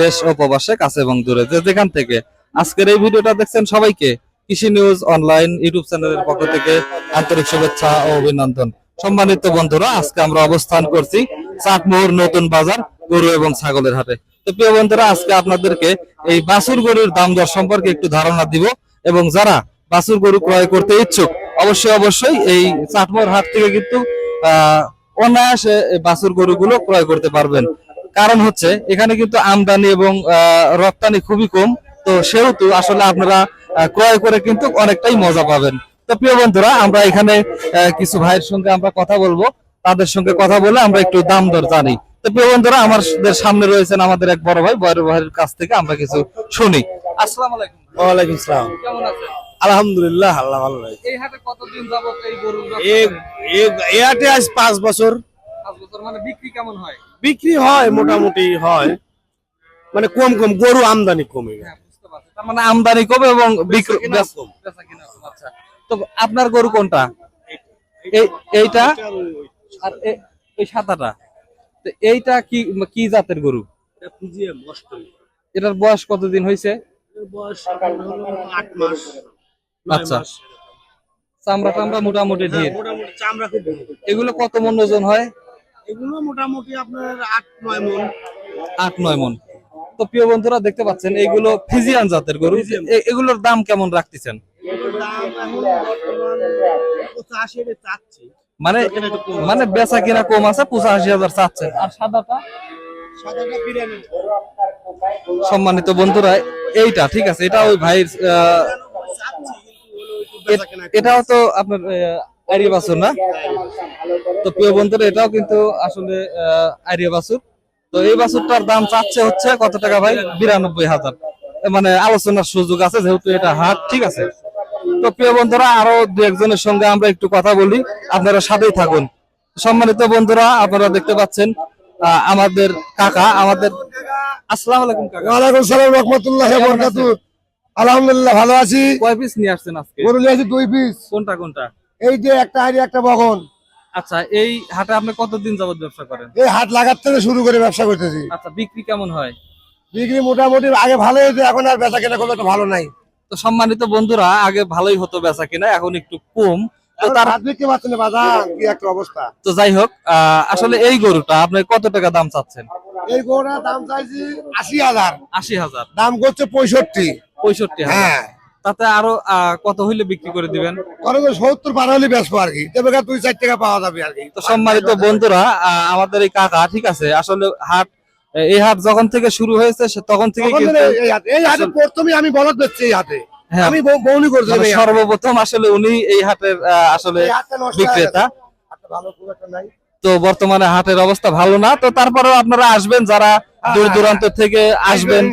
দেশ ও প্রবাসে কাছে এবং দূরে। যে যেখান থেকে আজকের এই ভিডিওটা দেখছেন সবাইকে কৃষি নিউজ অনলাইন ইউটিউব চ্যানেলের পক্ষ থেকে আন্তরিক শুভেচ্ছা ও অভিনন্দন। সম্মানিত বন্ধুরা, আজকে আমরা অবস্থান করছি চাটমোহর নতুন বাজার গরু এবং ছাগলের হাটে। তো প্রিয় বন্ধুরা, আজকে আপনাদেরকে এই বাছুর গরুর দাম দর সম্পর্কে একটু ধারণা দিব এবং যারা বাছুর গরু ক্রয় করতে ইচ্ছুক, অবশ্যই অবশ্যই এই চাটমোহর হাট থেকে কিন্তু, আহ, অনায়াসে বাছুর গরুগুলো ক্রয় করতে পারবেন। কারণ হচ্ছে এখানে কিন্তু আমদানি এবং রপ্তানি খুবই কম। তো সেহেতু আসলে আপনারা ক্রয় করে কিন্তু অনেকটাই মজা পাবেন। তো প্রিয় বন্ধুরা আমরা এখানে কিছু ভাইয়ের সঙ্গে আমরা কথা বলব। তাদের সঙ্গে কথা বলে আমরা একটু দাম দর জানি। তো প্রিয় বন্ধুরা আমাদের সামনে রয়েছেন আমাদের এক বড় ভাই বড় ভাইয়ের কাছ থেকে আমরা কিছু শুনি। আসসালামু আলাইকুম। ওয়ালাইকুম সালাম। কেমন আছেন? আলহামদুলিল্লাহ আল্লাহ ভালো এই হাটে কতদিন যাবত এই গরুর এ হাটে আজ পাঁচ বছর পাঁচ বছর। মানে বিক্রি কেমন হয়? বিক্রি হয় মোটামুটি হয়। মানে কম কম গরু আমদানি কমে হ্যাঁ। তার মানে আমদানি কমে এবং বিক্রি আচ্ছা। তো আপনার গরু কোনটা? এইটা। আর এই সাদাটা তো এইটা কি কি জাতের গরু? এটার বয়স কতদিন হয়েছে আচ্ছা। চামড়া টামড়া মোটামুটি ঢির মোটামুটি চামড়া খুব ভালো। এগুলো কত মন ওজন হয়? এগুলো মোটামুটি আপনার আট নয় মন। আট নয় মন। তো প্রিয় বন্ধুরা দেখতে পাচ্ছেন এইগুলো ফিজিয়ান জাতের গরু। এগুলোর দাম কেমন রাখতেছেন? চাচ্ছি। মানে মানে বেচা কিনা কম আছে পঁচাশি হাজার চাচ্ছেন আর সাদাটা? সাদাটা সম্মানিত বন্ধুরা এইটা ঠিক আছে এটা ওই ভাইয়ের চাচ্ছি এটাও তো আপনার আরিয়া বাছুর না? তো প্রিয় বন্ধুরা এটাও কিন্তু আসলে আরিয়া বাছুর। তো এই বাছুরটার দাম চাচ্ছে হচ্ছে কত টাকা ভাই? বিরানব্বই হাজার। মানে আলোচনার সুযোগ আছে যেহেতু এটা হাট ঠিক আছে? তো প্রিয় বন্ধুরা আরও দু একজনের সঙ্গে আমরা একটু কথা বলি। আপনারা সাথেই থাকুন। সম্মানিত বন্ধুরা আপনারা দেখতে পাচ্ছেন আহ, আমাদের কাকা আমাদের আসসালামু আলাইকুম কাকা। ওয়ালাইকুম সালাম রহমতুল্লাহ কেমন বরকাত আছেন? আলহামদুলিল্লাহ ভালো আছি। কয় পিস নিয়ে আসছেন আজকে? গরু নিয়ে আছি দুই পিস কোনটা কোনটা? এই যে একটা হাড়ি একটা বগন আচ্ছা এই হাটে আপনি কতদিন যাবত ব্যবসা করেন? এই হাট লাগার থেকে শুরু করে ব্যবসা করতেছি। আচ্ছা বিক্রি কেমন হয়? বিক্রি মোটামুটি আগে ভালো হয়েছে এখন আর বেচা কেনা করলে তো ভালো নাই। তো সম্মানিত বন্ধুরা আগে ভালোই হতো বেচা কেনা এখন একটু কম। তো একটা যাই হোক আসলে এই গরুটা আপনি কত টাকা দাম চাচ্ছেন? এই দাম চাইছি আশি হাজার। আশি হাজার। দাম করছে পঁয়ষট্টি। পঁয়ষট্টি হ্যাঁ। তাতে আরও কত হইলে বিক্রি করে দিবেন? সত্তর পার হলে বেচবো আর কি। দুই চার টাকা পাওয়া যাবে আর কি। তো সম্মানিত বন্ধুরা আমাদের এই কাকা ঠিক আছে? আসলে হাট এই হাট যখন থেকে শুরু হয়েছে তখন থেকে এই হাটে প্রথমে আমি বলদ বেচছি এই হাটে। হ্যাঁ, আমি বৌনি করছিলাম মানে। সর্বপ্রথম আসলে উনি এই হাটের আসলে বিক্রেতা। ভালো খুব একটা নাই। তো বর্তমানে হাটের অবস্থা ভালো না তো তারপরেও আপনারা আসবেন যারা দূর দূরান্ত থেকে আসবেন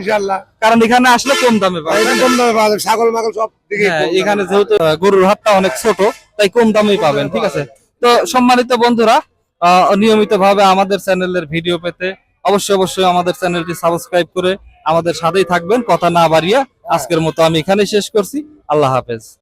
কারণ এখানে আসলে কম দামে কম দামে পাওয়া যাবে ছাগল মাগল সব হ্যাঁ, এখানে যেহেতু গরুর হাটটা অনেক ছোট তাই কম দামেই পাবেন ঠিক আছে? তো সম্মানিত বন্ধুরা নিয়মিত ভাবে আমাদের চ্যানেলের ভিডিও পেতে অবশ্যই অবশ্যই আমাদের চ্যানেলটি সাবস্ক্রাইব করে আমাদের সাথেই থাকবেন কথা না বাড়িয়ে আজকের মতো আমি এখানেই শেষ করছি আল্লাহ হাফেজ।